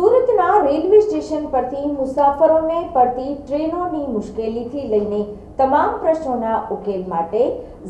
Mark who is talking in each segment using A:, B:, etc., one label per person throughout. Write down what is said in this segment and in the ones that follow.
A: સુરતના railway station પરથી મુસાફરોને પડતી ટ્રેનોની મુશ્કેલીથી લઈને તમામ પ્રશ્નોના ઉકેલ માટે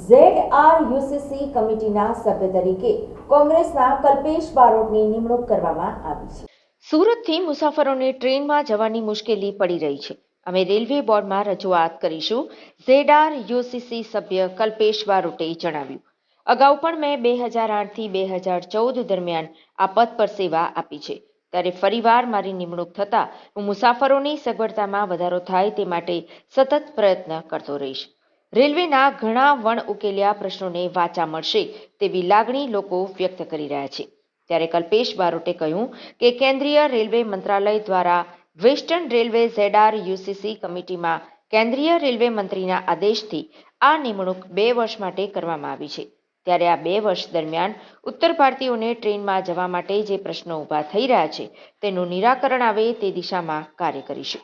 A: ઝેડ આર યુસીસી કમિટીના સભ્ય તરીકે કોંગ્રેસના કલ્પેશ બારોટની નિમણૂક કરવામાં આવી છે. સુરતથી મુસાફરોને ટ્રેનમાં જવાની મુશ્કેલી પડી રહી છે. અમે રેલવે બોર્ડમાં રજૂઆત કરીશું ઝેડાર યુસીસી સભ્ય કલ્પેશ બારોટે જણાવ્યું. અગાઉ પણ મેં બે હજાર આઠથી બે હજાર ચૌદ દરમિયાન આ પદ પર સેવા આપી છે. ત્યારે ફરીવાર મારી નિમણૂક થતાં મુસાફરોની સગવડતામાં વધારો થાય તે માટે સતત પ્રયત્ન કરતો રહીશ. રેલવેના ઘણા વણ ઉકેલ્યા પ્રશ્નોને વાચા મળશે તેવી લાગણી લોકો વ્યક્ત કરી રહ્યા છે. ત્યારે કલ્પેશ બારોટે કહ્યું કે કેન્દ્રીય રેલવે મંત્રાલય દ્વારા western railway Z R UCC કમિટીમાં કેન્દ્રીય રેલવે મંત્રીના આદેશથી આ નિમણૂક બે વર્ષ માટે કરવામાં આવી છે. ત્યારે આ બે વર્ષ દરમિયાન ઉત્તર ભારતીયોને ટ્રેનમાં જવા માટે જે પ્રશ્નો ઊભા થઈ રહ્યા છે, તેનું નિરાકરણ આવે તે દિશામાં કાર્ય કરીશું.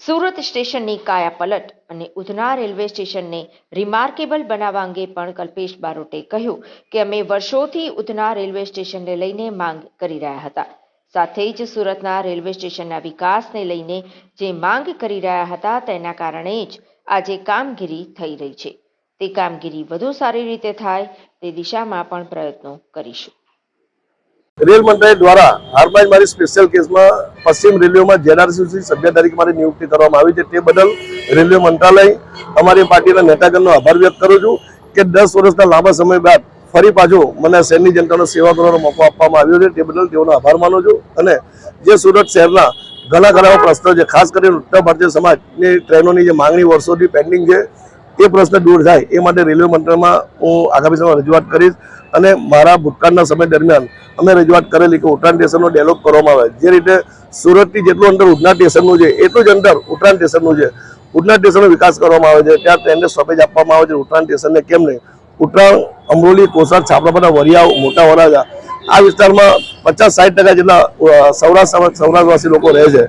A: સુરત સ્ટેશનની કાયા પલટ અને ઉધના રેલવે સ્ટેશનને રિમાર્કેબલ બનાવવા અંગે પણ કલ્પેશ બારોટે કહ્યું કે અમે વર્ષોથી ઉધના રેલવે સ્ટેશનને લઈને માંગ કરી રહ્યા હતા. સાથે જ સુરતના રેલવે સ્ટેશનના વિકાસને લઈને જે માંગ કરી રહ્યા હતા તેના કારણે જ આજે કામગીરી થઈ રહી છે. તે કામગીરી વધુ સારી રીતે થાય તે દિશામાં પણ પ્રયત્નો કરીશું.
B: રેલ મંત્રાલય દ્વારા હાલમાં મારી સ્પેશિયલ કેસમાં પશ્ચિમ રેલવેમાં જેનઆરસીસી સભ્ય તરીકે મારી નિયુક્તિ કરવામાં આવી છે. તે બદલ રેલવે મંત્રાલય અમારી પાર્ટીના નેતાગણનો આભાર વ્યક્ત કરું છું કે દસ વર્ષના લાંબા સમય બાદ ફરી પાછો મને શહેરની જનતાનો સેવા કરવાનો મોકો આપવામાં આવ્યો છે. તે બદલ તેઓનો આભાર માનું છું અને જે સુરત શહેરના ઘણા ઘણા પ્રશ્નો છે, ખાસ કરીને ઉત્તર ભારતીય સમાજની ટ્રેનોની જે માંગણી વર્ષોથી પેન્ડિંગ છે એ પ્રશ્ન દૂર થાય. એ માટે રેલવે મંત્રાલયમાં હું આગામી સમયમાં રજૂઆત કરીશ અને મારા ભૂતકાળના સમય દરમિયાન અમે રજૂઆત કરેલી કે ઉત્તરાયણ સ્ટેશનનો ડેવલપ કરવામાં આવે. જે રીતે સુરતથી જેટલું અંતર ઉધના સ્ટેશનનું છે, એટલું જ અંતર ઉત્તરાયણ સ્ટેશનનું છે. ઉધના સ્ટેશનનો વિકાસ કરવામાં આવે છે. ત્યાં ટ્રેનને સ્ટોપેજ આપવામાં આવે છે. ઉત્તરાયણ સ્ટેશનને કેમ નહીં? ઉત્તરાયણ, અમરોલી કોસાડ છાપરાપાડા, વરિયાવ, મોટા વરાજા આ વિસ્તારમાં પચાસ સાઠ ટકા જેટલા સૌરાષ્ટ્ર સૌરાષ્ટ્રવાસી લોકો રહે છે.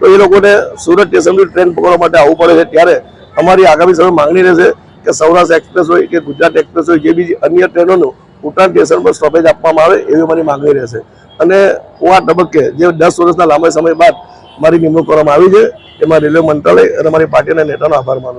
B: તો એ લોકોને સુરત સ્ટેશનથી ટ્રેન પકડવા માટે આવવું પડે છે. ત્યારે અમારી આગામી સમય માંગણી રહેશે કે સૌરાષ્ટ્ર એક્સપ્રેસ હોય કે ગુજરાત એક્સપ્રેસ હોય, જે બીજી અન્ય ટ્રેનોનું ઉટાણ સ્ટેશન પર સ્ટોપેજ આપવામાં આવે એવી મારી માંગણી રહેશે. અને હું આ તબક્કે જે દસ વર્ષના લાંબા સમય બાદ મારી નિમણૂક કરવામાં આવી છે, એમાં રેલવે મંત્રાલય અને મારી પાર્ટીના નેતાનો આભાર માનું